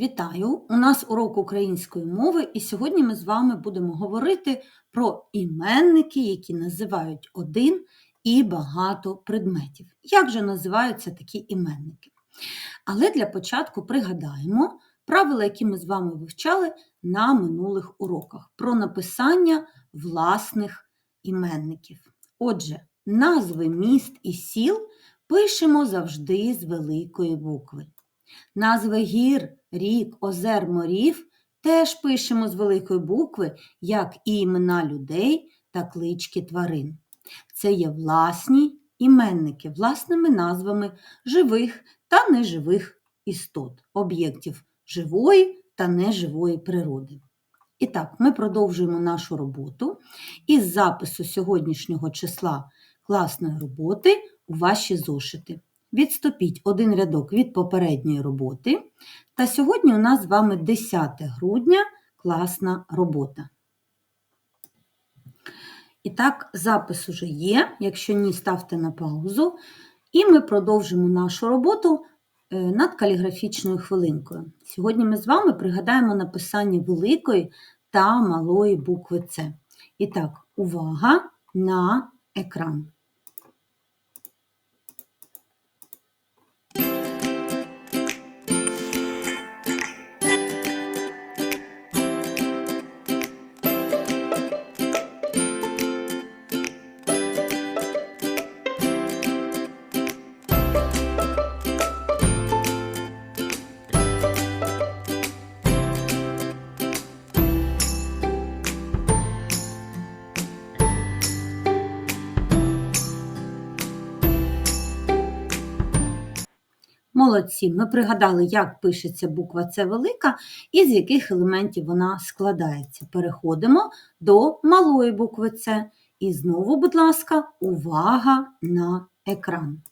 Вітаю! У нас урок української мови, і сьогодні ми з вами будемо говорити про іменники, які називають один і багато предметів. Як же називаються такі іменники? Але для початку пригадаємо правила, які ми з вами вивчали на минулих уроках про написання власних іменників. Отже, назви міст і сіл пишемо завжди з великої букви. Назви гір, рік, озер, морів теж пишемо з великої букви, як і імена людей та клички тварин. Це є власні іменники, власними назвами живих та неживих істот, об'єктів живої та неживої природи. І так, ми продовжуємо нашу роботу із запису сьогоднішнього числа класної роботи у ваші зошити. Відступіть один рядок від попередньої роботи. Та сьогодні у нас з вами 10 грудня класна робота. І так, запис уже є. Якщо ні, ставте на паузу. І ми продовжимо нашу роботу е, над каліграфічною хвилинкою. Сьогодні ми з вами пригадаємо написання великої та малої букви С. І так, увага на екран. Молодці, ми пригадали, як пишеться буква С велика і з яких елементів вона складається. Переходимо до малої букви С. І знову, будь ласка, увага на екран.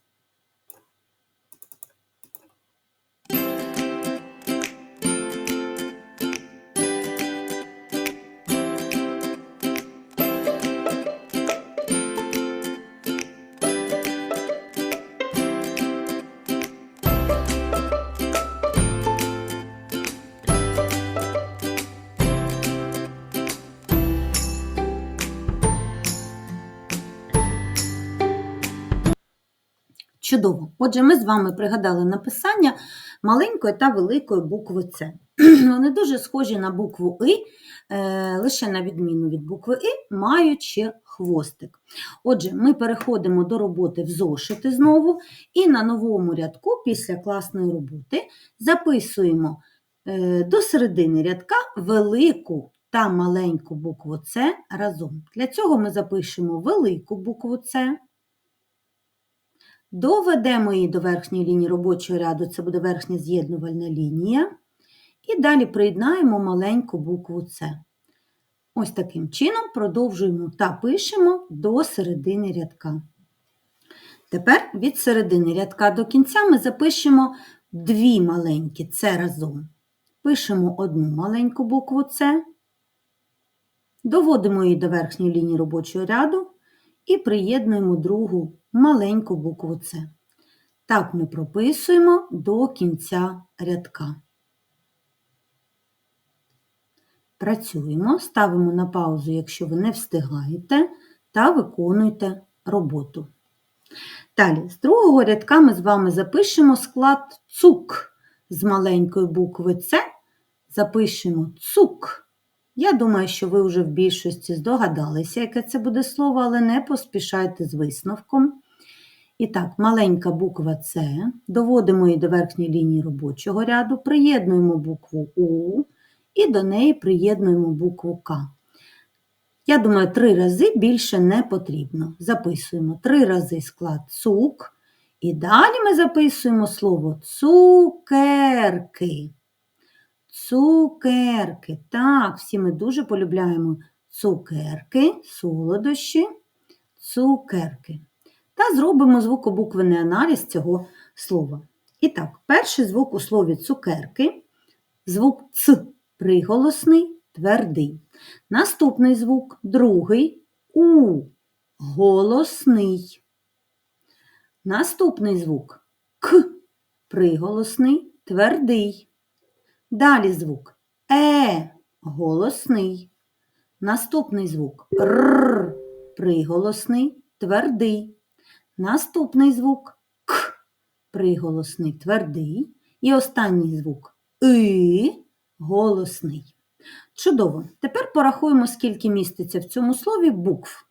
Чудово. Отже, ми з вами пригадали написання маленької та великої букви С. Вони дуже схожі на букву И, е, лише на відміну від букви И, мають ще хвостик. Отже, ми переходимо до роботи в зошити знову, і на новому рядку після класної роботи записуємо е, до середини рядка велику та маленьку букву С разом. Для цього ми запишемо велику букву С. Доведемо її до верхньої лінії робочого ряду, це буде верхня з'єднувальна лінія. І далі приєднаємо маленьку букву С. Ось таким чином продовжуємо та пишемо до середини рядка. Тепер від середини рядка до кінця ми запишемо дві маленькі С разом. Пишемо одну маленьку букву С, доводимо її до верхньої лінії робочого ряду і приєднуємо другу маленьку букву С. Так ми прописуємо до кінця рядка. Працюємо, ставимо на паузу, якщо ви не встигаєте, та виконуйте роботу. Далі, з другого рядка ми з вами запишемо склад цук з маленької букви С. Запишемо цук. Я думаю, що ви вже в більшості здогадалися, яке це буде слово, але не поспішайте з висновком. І так, маленька буква С, доводимо її до верхньої лінії робочого ряду, приєднуємо букву У і до неї приєднуємо букву К. Я думаю, три рази більше не потрібно. Записуємо три рази склад цук. І далі ми записуємо слово цукерки. Цукерки. Так, всі ми дуже полюбляємо цукерки, солодощі, цукерки. Та зробимо звукобуквений аналіз цього слова. І так, перший звук у слові цукерки, звук Ц приголосний, твердий. Наступний звук другий У голосний. Наступний звук К приголосний, твердий. Далі звук Е голосний. Наступний звук Р приголосний, твердий. Наступний звук К приголосний, твердий. І останній звук И голосний. Чудово. Тепер порахуємо, скільки міститься в цьому слові букв.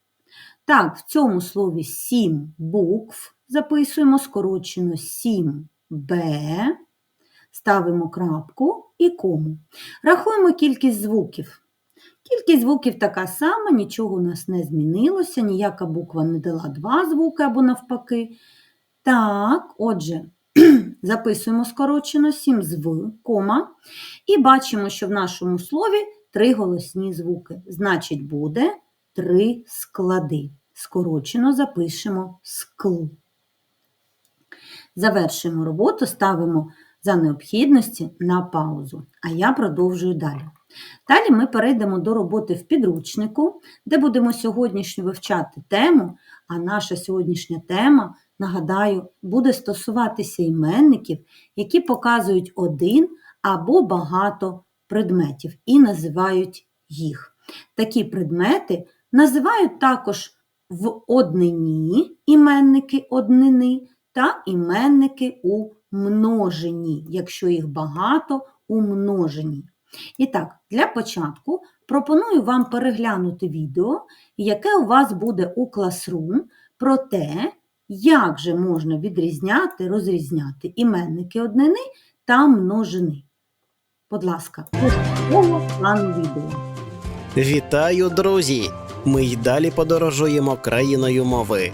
Так, в цьому слові 7 букв. Записуємо скорочено 7Б. Ставимо крапку і кому. Рахуємо кількість звуків. Кількість звуків така сама, нічого у нас не змінилося, ніяка буква не дала два звуки або навпаки. Так, отже, записуємо скорочено 7 з кома, і бачимо, що в нашому слові три голосні звуки. Значить, буде три склади. Скорочено запишемо скл. Завершуємо роботу, ставимо за необхідності на паузу, а я продовжую далі. Далі ми перейдемо до роботи в підручнику, де будемо сьогоднішньо вивчати тему, а наша сьогоднішня тема, нагадаю, буде стосуватися іменників, які показують один або багато предметів і називають їх. Такі предмети називають також в однині іменники однини та іменники у множині, якщо їх багато у множині. І так, для початку пропоную вам переглянути відео, яке у вас буде у Classroom, про те, як же можна відрізняти, розрізняти іменники однини та множини. Будь ласка, плану відео. Вітаю, друзі! Ми й далі подорожуємо країною мови.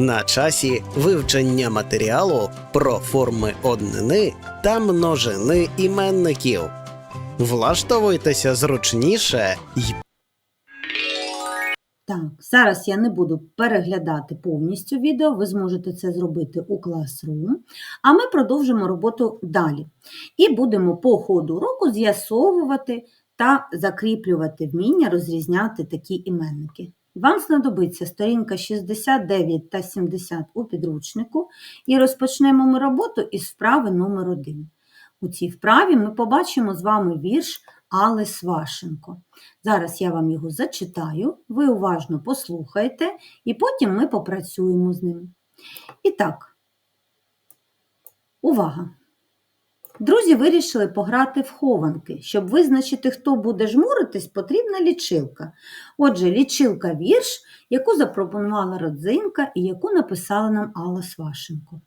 На часі вивчення матеріалу про форми однини та множини іменників. Влаштовуйтеся зручніше й Так, зараз я не буду переглядати повністю відео, ви зможете це зробити у Classroom, а ми продовжимо роботу далі. І будемо по ходу уроку з'ясовувати та закріплювати вміння розрізняти такі іменники. Вам знадобиться сторінка 69 та 70 у підручнику, і розпочнемо ми роботу із вправи номер 1. У цій вправі ми побачимо з вами вірш Алли Свашенко. Зараз я вам його зачитаю, ви уважно послухайте, і потім ми попрацюємо з ним. І так, увага! Друзі вирішили пограти в хованки. Щоб визначити, хто буде жмуритись, потрібна лічилка. Отже, лічилка вірш, яку запропонувала родзинка і яку написала нам Алла Свашенко.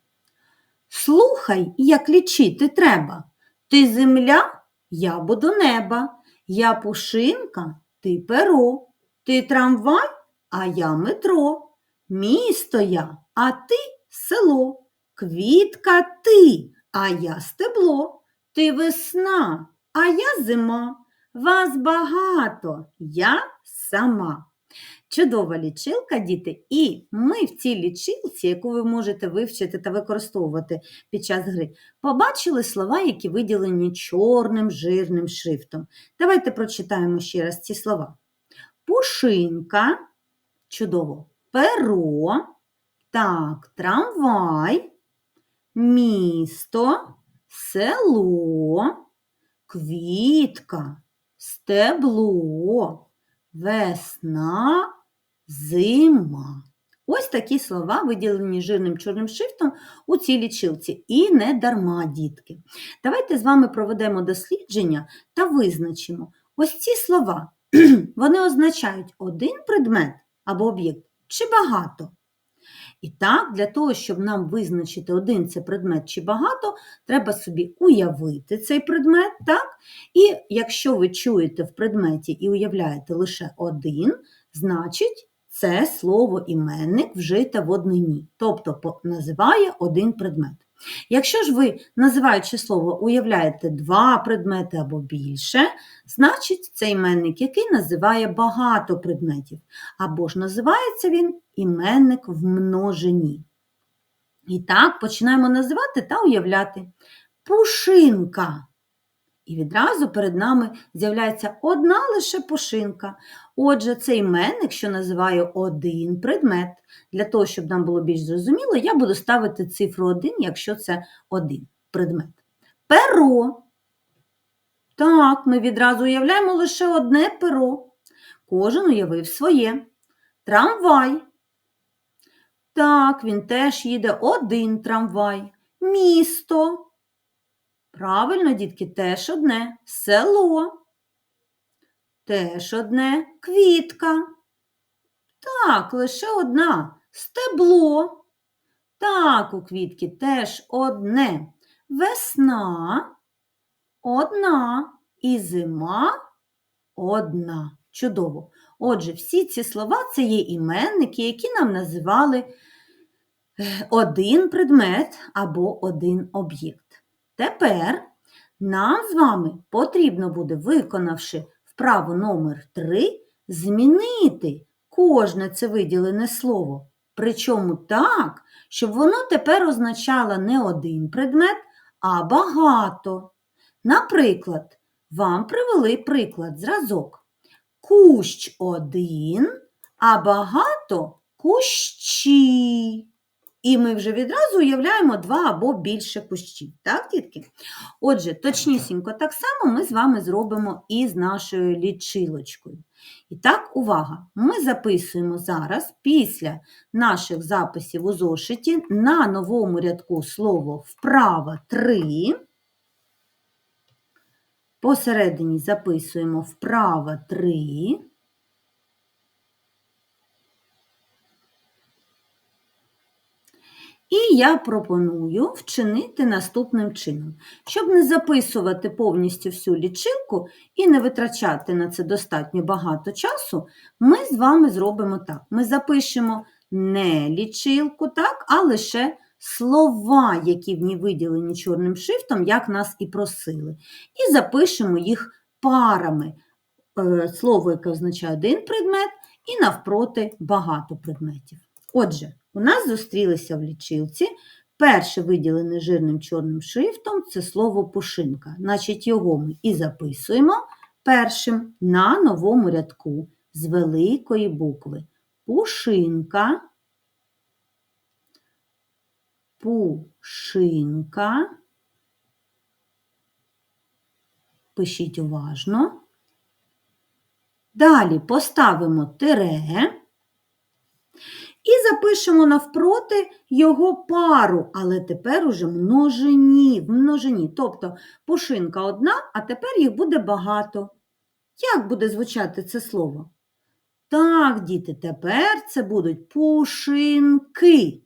Слухай, як лічити треба. Ти земля, я буду неба. Я пушинка, ти перо. Ти трамвай, а я метро. Місто я, а ти село. Квітка ти, а я стебло. Ти весна, а я зима. Вас багато, я сама. Чудова лічилка, діти, і ми в цій лічилці, яку ви можете вивчити та використовувати під час гри, побачили слова, які виділені чорним жирним шрифтом. Давайте прочитаємо ще раз ці слова. Пушинка, чудово, перо, так, трамвай, місто, село, квітка, стебло, весна, зима. Ось такі слова виділені жирним чорним шрифтом у цій лічилці. І не дарма, дітки. Давайте з вами проведемо дослідження та визначимо ось ці слова. Вони означають один предмет або об'єкт чи багато. І так, для того, щоб нам визначити один це предмет чи багато, треба собі уявити цей предмет, так? І якщо ви чуєте в предметі і уявляєте лише один, значить це слово іменник вжите в однині, тобто називає один предмет. Якщо ж ви, називаючи слово, уявляєте два предмети або більше, значить це іменник, який називає багато предметів, або ж називається він іменник в множині. І так починаємо називати та уявляти. Пушинка. І відразу перед нами з'являється одна лише пушинка. Отже, це іменник, що називає один предмет. Для того, щоб нам було більш зрозуміло, я буду ставити цифру 1, якщо це один предмет. Перо. Так, ми відразу уявляємо лише одне перо. Кожен уявив своє. Трамвай. Так, він теж їде один трамвай. Місто. Правильно, дітки, теж одне. Село. Теж одне квітка. Так, лише одна. Стебло. Так, у квітки теж одне. Весна одна і зима одна. Чудово. Отже, всі ці слова це є іменники, які нам називали е, один предмет або один об'єкт. Тепер нам з вами потрібно буде, виконавши вправу номер 3, змінити кожне це виділене слово. Причому так, щоб воно тепер означало не один предмет, а багато. Наприклад, вам привели приклад зразок. Кущ один, а багато кущі. І ми вже відразу уявляємо два або більше кущів. Так, дітки? Отже, точнісінько так само ми з вами зробимо і з нашою лічилочкою. І так, увага! Ми записуємо зараз після наших записів у зошиті на новому рядку слово вправа 3. Посередині записуємо вправа 3. І я пропоную вчинити наступним чином. Щоб не записувати повністю всю лічилку і не витрачати на це достатньо багато часу, ми з вами зробимо так. Ми запишемо не лічилку, так, а лише слова, які в ній виділені чорним шрифтом, як нас і просили. І запишемо їх парами. Е, Слово, яке означає один предмет, і навпроти багато предметів. Отже, у нас зустрілися в лічилці. Перше виділене жирним чорним шрифтом це слово пушинка. Значить, його ми і записуємо першим на новому рядку з великої букви. Пушинка, пушинка. Пишіть уважно. Далі поставимо тире. І запишемо навпроти його пару, але тепер уже множині, в множині. Тобто пушинка одна, а тепер їх буде багато. Як буде звучати це слово? Так, діти, тепер це будуть пушинки.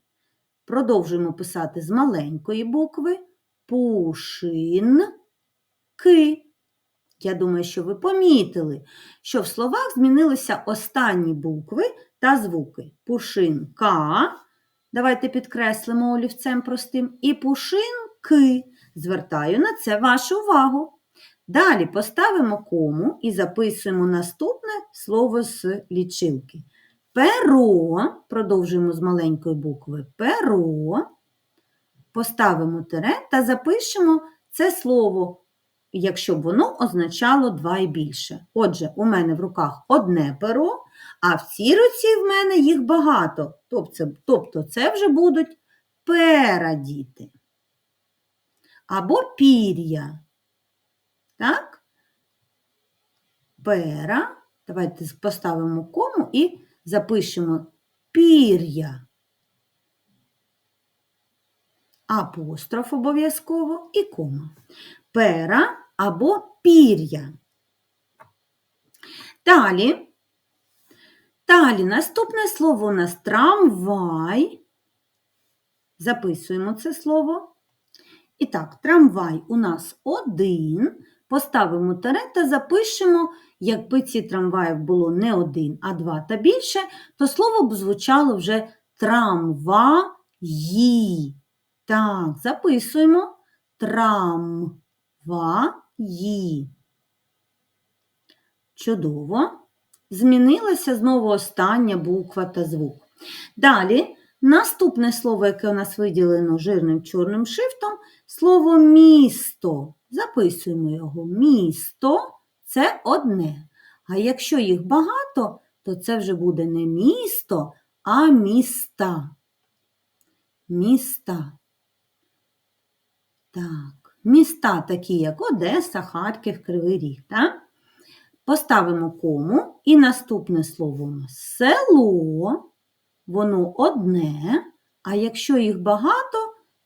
Продовжуємо писати з маленької букви. Пушинки. Я думаю, що ви помітили, що в словах змінилися останні букви та звуки. Пушинка. Давайте підкреслимо олівцем простим. І пушинки. Звертаю на це вашу увагу. Далі поставимо кому і записуємо наступне слово з лічилки. Перо, продовжуємо з маленької букви перо. Поставимо тире та запишемо це слово, якщо б воно означало два і більше. Отже, у мене в руках одне перо, а в цій руці в мене їх багато. Тобто, це вже будуть перадіти. Або пір'я. Так? Пера. Давайте поставимо кому і запишемо пір'я. Апостроф обов'язково і кома. Пера або пір'я. Далі. Далі наступне слово у нас трамвай. Записуємо це слово. І так, трамвай у нас один. Поставимо тире та запишемо, якби ці трамваїв було не один, а два та більше, то слово б звучало вже трамваї. Так, записуємо трамваї. Чудово. Змінилася знову остання буква та звук. Далі, наступне слово, яке у нас виділено жирним чорним шрифтом, слово місто. Записуємо його. Місто це одне. А якщо їх багато, то це вже буде не місто, а міста. Міста. Так, міста, такі як Одеса, Харків, Кривий Ріг. Так? Поставимо кому і наступне слово село, воно одне, а якщо їх багато,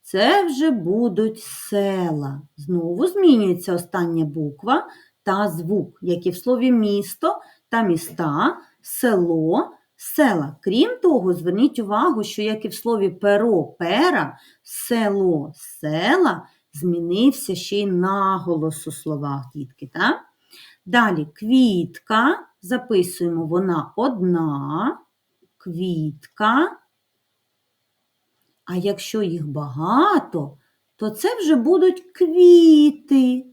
це вже будуть села. Знову змінюється остання буква та звук, як і в слові місто та міста, село, села. Крім того, зверніть увагу, що як і в слові перо, пера, село, села змінився ще й наголос у словах, дітки. Так? Далі квітка, записуємо вона одна, квітка. А якщо їх багато, то це вже будуть квіти.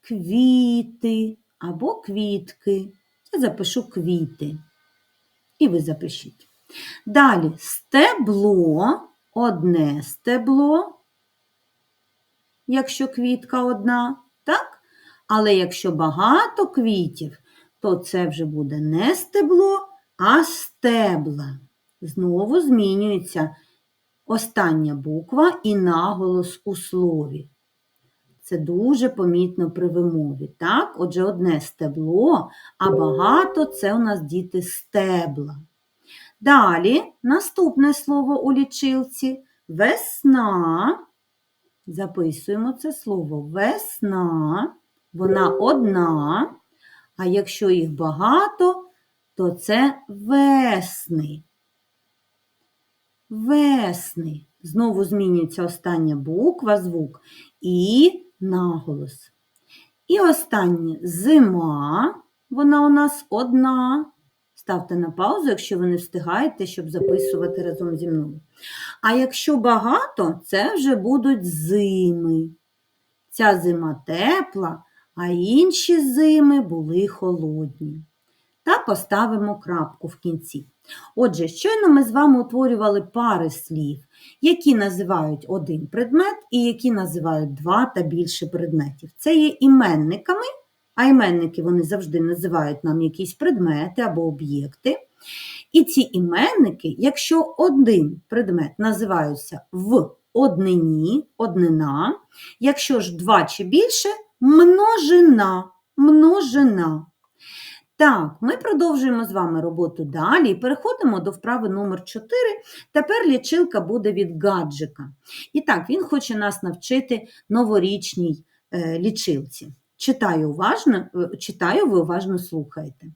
Квіти або квітки. Я запишу квіти. І ви запишіть. Далі стебло, одне стебло, якщо квітка одна, так? Але якщо багато квітів, то це вже буде не стебло, а стебла. Знову змінюється остання буква і наголос у слові. Це дуже помітно при вимові. Так? Отже, одне стебло, а багато це у нас діти стебла. Далі наступне слово у лічилці весна. Записуємо це слово весна. Вона одна. А якщо їх багато, то це весни. Весни. Знову змінюється остання буква, звук і наголос. І останнє зима. Вона у нас одна. Ставте на паузу, якщо ви не встигаєте, щоб записувати разом зі мною. А якщо багато, це вже будуть зими. Ця зима тепла, а інші зими були холодні. Та поставимо крапку в кінці. Отже, щойно ми з вами утворювали пари слів, які називають один предмет і які називають два та більше предметів. Це є іменниками, а іменники вони завжди називають нам якісь предмети або об'єкти. І ці іменники, якщо один предмет називаються в однині, однина, якщо ж два чи більше множина, множина. Так, ми продовжуємо з вами роботу далі і переходимо до вправи номер 4. Тепер лічилка буде від гаджика. І так, він хоче нас навчити новорічній е, лічилці. Читаю уважно, е, читаю, ви уважно слухаєте.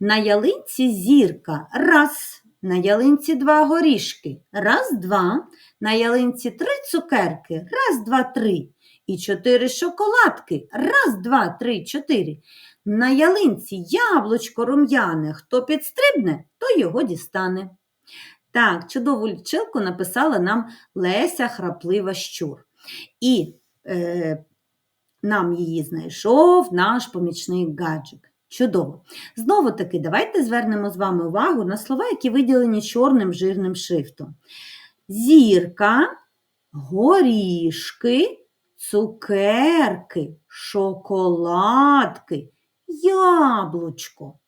На ялинці зірка раз, на ялинці два горішки, раз, два, на ялинці три цукерки, раз, два, три, і чотири шоколадки, раз, два, три, чотири. На ялинці яблучко рум'яне, хто підстрибне, то його дістане. Так, чудову лічилку написала нам Леся Храплива Щур. І е, нам її знайшов наш помічник гаджик. Чудово. Знову таки, давайте звернемо з вами увагу на слова, які виділені чорним жирним шрифтом. Зірка, горішки, цукерки, шоколадки, яблучко.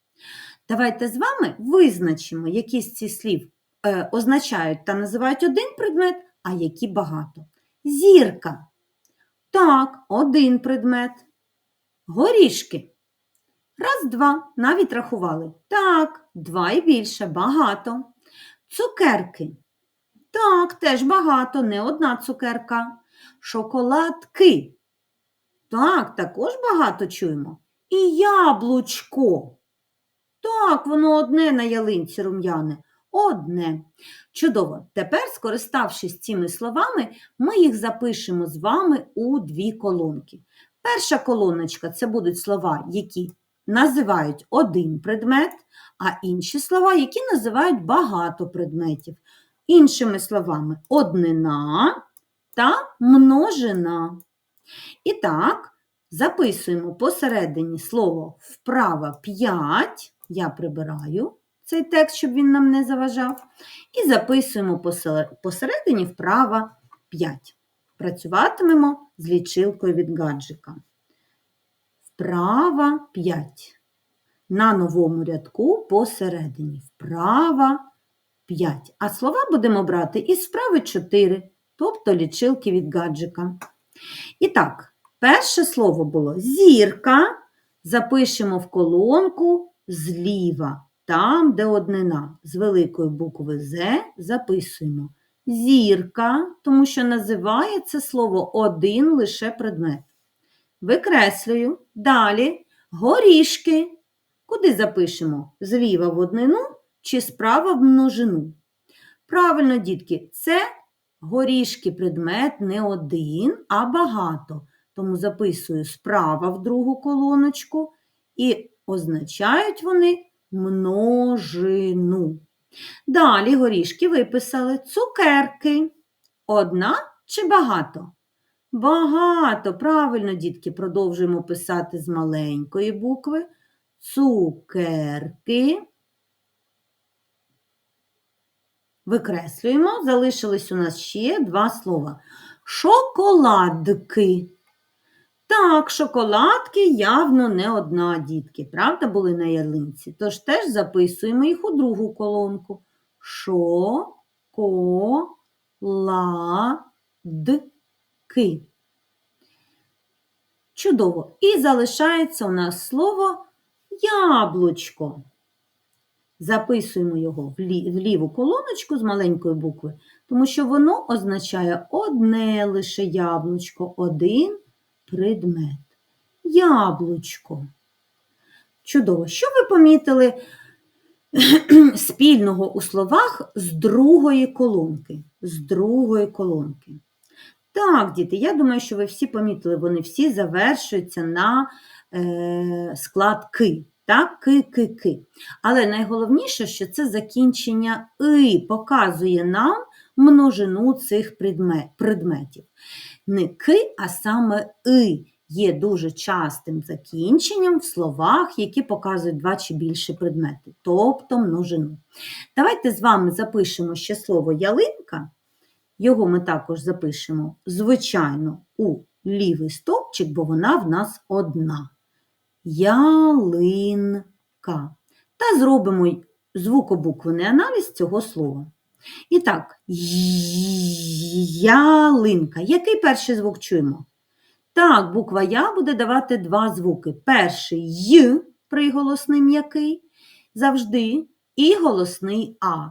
Давайте з вами визначимо, які з цих слів е, означають та називають один предмет, а які багато. Зірка. Так, один предмет. Горішки. Раз, два, навіть рахували. Так, два і більше, багато. Цукерки. Так, теж багато, не одна цукерка. Шоколадки. Так, також багато чуємо. І яблучко. Так, воно одне на ялинці рум'яне. Одне. Чудово. Тепер, скориставшись цими словами, ми їх запишемо з вами у дві колонки. Перша колоночка це будуть слова, які називають один предмет, а інші слова, які називають багато предметів. Іншими словами, однина та множина. І так, записуємо посередині слово вправа 5. Я прибираю цей текст, щоб він нам не заважав. І записуємо посередині вправа 5. Працюватимемо з лічилкою від гаджика. Вправа 5. На новому рядку посередині. Вправа 5. А слова будемо брати із вправи 4, тобто лічилки від гаджика. І так, перше слово було зірка. Запишемо в колонку зліва, там, де однина. З великої букви З записуємо зірка, тому що називає це слово один лише предмет. Викреслюю. Далі горішки. Куди запишемо? Зліва в однину чи справа в множину? Правильно, дітки, це горішки предмет не один, а багато. Тому записую справа в другу колоночку і означають вони множину. Далі горішки виписали цукерки. Одна чи багато? Багато. Правильно, дітки, продовжуємо писати з маленької букви. Цукерки. Викреслюємо. Залишились у нас ще два слова. Шоколадки. Так, шоколадки явно не одна, дітки, правда, були на ялинці. Тож теж записуємо їх у другу колонку. Шоколадки. Чудово. І залишається у нас слово яблучко. Записуємо його в, лі- в ліву колоночку з маленької букви, тому що воно означає одне лише яблучко, один предмет. Яблучко. Чудово. Що ви помітили спільного у словах з другої колонки? З другої колонки. Так, діти, я думаю, що ви всі помітили, вони всі завершуються на е, склад ки. Так, ки, ки, ки. Але найголовніше, що це закінчення и показує нам множину цих предметів. Не ки, а саме и є дуже частим закінченням в словах, які показують два чи більше предмети, тобто множину. Давайте з вами запишемо ще слово ялинка. Його ми також запишемо, звичайно, у лівий стовпчик, бо вона в нас одна. Ялинка. Та зробимо звукобуквений аналіз цього слова. І так, ялинка. Який перший звук чуємо? Так, буква Я буде давати два звуки. Перший Й, приголосний м'який, завжди, і голосний А.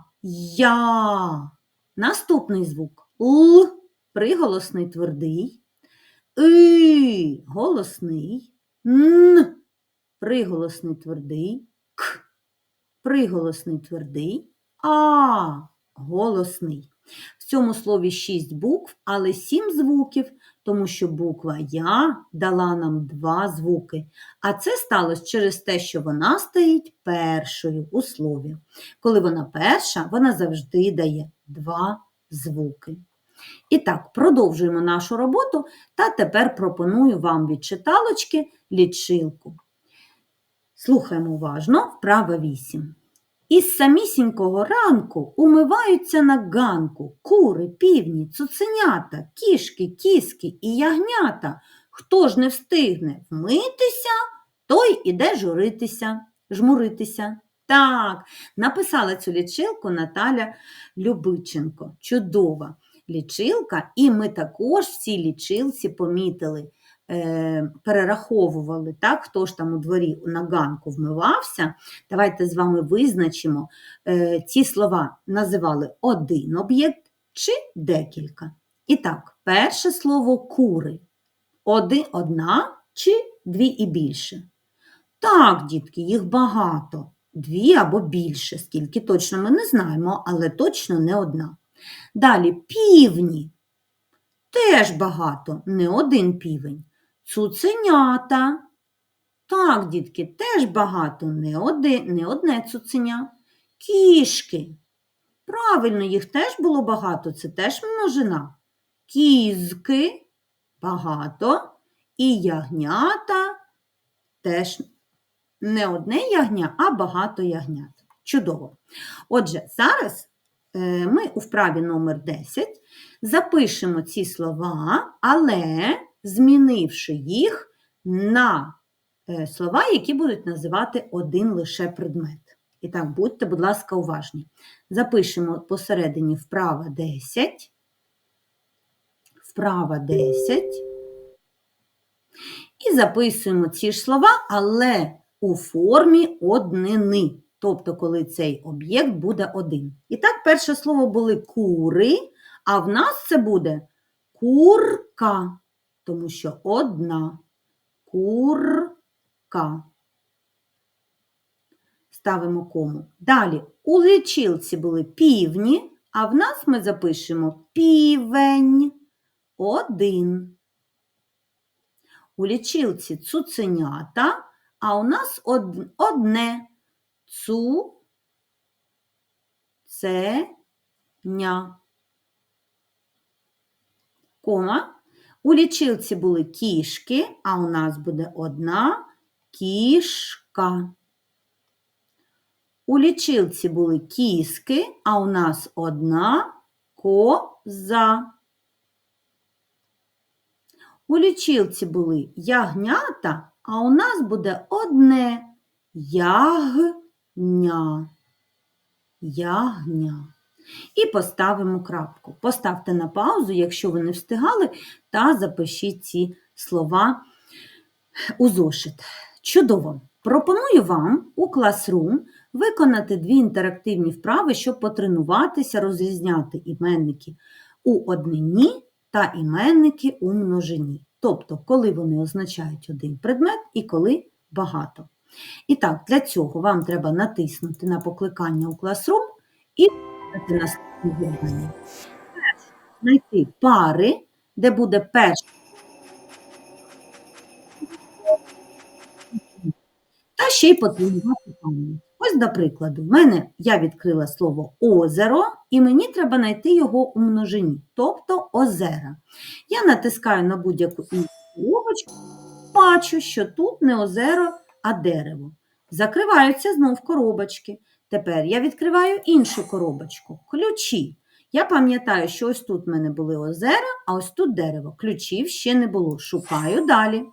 Я. Наступний звук Л, приголосний твердий, И, голосний, Н, приголосний твердий, К, приголосний твердий, А, голосний. В цьому слові шість букв, але сім звуків, тому що буква Я дала нам два звуки. А це сталося через те, що вона стоїть першою у слові. Коли вона перша, вона завжди дає два звуки. І так, продовжуємо нашу роботу та тепер пропоную вам від читалочки лічилку. Слухаємо уважно, вправа 8. Із самісінького ранку умиваються на ганку кури, півні, цуценята, кішки, кіски і ягнята. Хто ж не встигне вмитися, той іде журитися, жмуритися. Так, написала цю лічилку Наталя Любиченко. Чудова лічилка, і ми також в цій лічилці помітили, перераховували, так, хто ж там у дворі на ганку вмивався. Давайте з вами визначимо, е, ці слова називали один об'єкт чи декілька. І так, перше слово кури. Один, одна чи дві і більше. Так, дітки, їх багато. Дві або більше, скільки точно ми не знаємо, але точно не одна. Далі півні. Теж багато, не один півень. Цуценята. Так, дітки, теж багато, не, один, не одне цуценя. Кішки. Правильно, їх теж було багато, це теж множина. Кізки багато. І ягнята теж не одне ягня, а багато ягнят. Чудово. Отже, зараз е, ми у вправі номер 10 запишемо ці слова, але змінивши їх на е, слова, які будуть називати один лише предмет. І так, будьте, будь ласка, уважні. Запишемо посередині вправа 10, вправа 10, І записуємо ці ж слова, але у формі однини. Тобто, коли цей об'єкт буде один. І так, перше слово були кури, а в нас це буде курка, тому що одна курка. Ставимо кому. Далі у лічилці були півні, а в нас ми запишемо півень. Один. У лічилці цуценята, а у нас од- одне цу це ня. Кома. У лічилці були кішки, а у нас буде одна кішка. У лічилці були кіски, а у нас одна коза. У лічилці були ягнята, а у нас буде одне ягня. Ягня. І поставимо крапку. Поставте на паузу, якщо ви не встигали, та запишіть ці слова у зошит. Чудово! Пропоную вам у Classroom виконати дві інтерактивні вправи, щоб потренуватися розрізняти іменники у однині та іменники у множині. Тобто, коли вони означають один предмет і коли багато. І так, для цього вам треба натиснути на покликання у Classroom і виконати наступні завдання. Перше, знайти пари, де буде перше та ще й потренувати пам'ять. Ось, до прикладу, в мене я відкрила слово озеро, і мені треба знайти його у множині, тобто озера. Я натискаю на будь-яку іншу коробочку, бачу, що тут не озеро, а дерево. Закриваються знов коробочки. Тепер я відкриваю іншу коробочку ключі. Я пам'ятаю, що ось тут в мене були озера, а ось тут дерево. Ключів ще не було. Шукаю далі.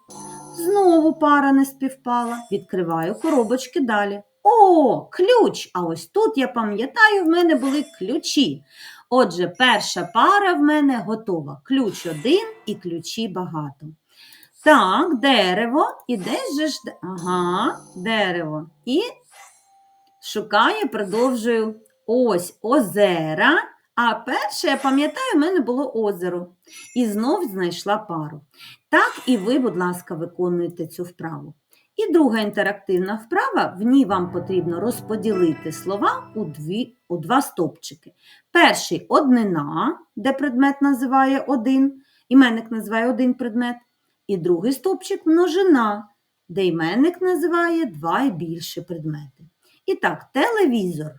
Знову пара не співпала. Відкриваю коробочки далі. О, ключ! А ось тут я пам'ятаю, в мене були ключі. Отже, перша пара в мене готова. Ключ один і ключі багато. Так, дерево. І десь ж. Ага, дерево. І шукаю, продовжую. Ось озера. А перше, я пам'ятаю, в мене було озеро. І знов знайшла пару. Так і ви, будь ласка, виконуєте цю вправу. І друга інтерактивна вправа, в ній вам потрібно розподілити слова у, дві, у два стопчики. Перший однина, де предмет називає один, іменник називає один предмет. І другий стопчик множина, де іменник називає два і більше предмети. І так, телевізор.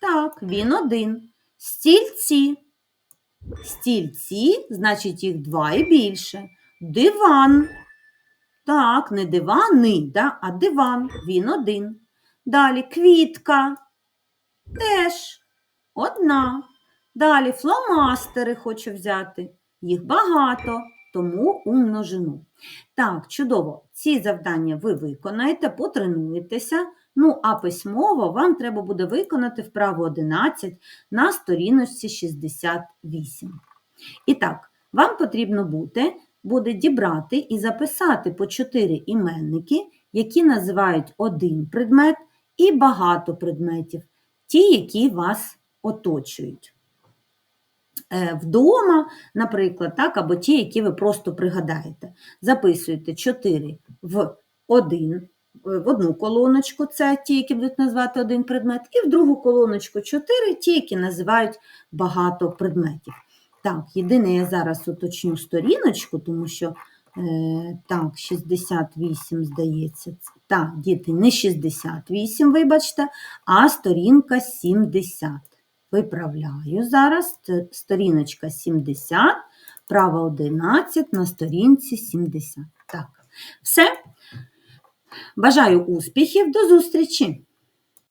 Так, він один. Стільці. Стільці, значить, їх два і більше. Диван. Так, не дивани, да, а диван. Він один. Далі квітка. Теж одна. Далі фломастери хочу взяти. Їх багато, тому у множину. Так, чудово. Ці завдання ви виконаєте, потренуєтеся. Ну, а письмово вам треба буде виконати вправу 11 на сторіночці 68. І так, вам потрібно буде, буде дібрати і записати по 4 іменники, які називають один предмет і багато предметів, ті, які вас оточують. Е, Вдома, наприклад, так, або ті, які ви просто пригадаєте. Записуєте 4 в один в одну колоночку, це ті, які будуть назвати один предмет, і в другу колоночку 4 ті, які називають багато предметів. Так, єдине, я зараз уточню сторіночку, тому що е, так, 68, здається. Так, діти, не 68, вибачте, а сторінка 70. Виправляю зараз. Сторіночка 70, права 11 на сторінці 70. Так, все. Бажаю успіхів, до зустрічі!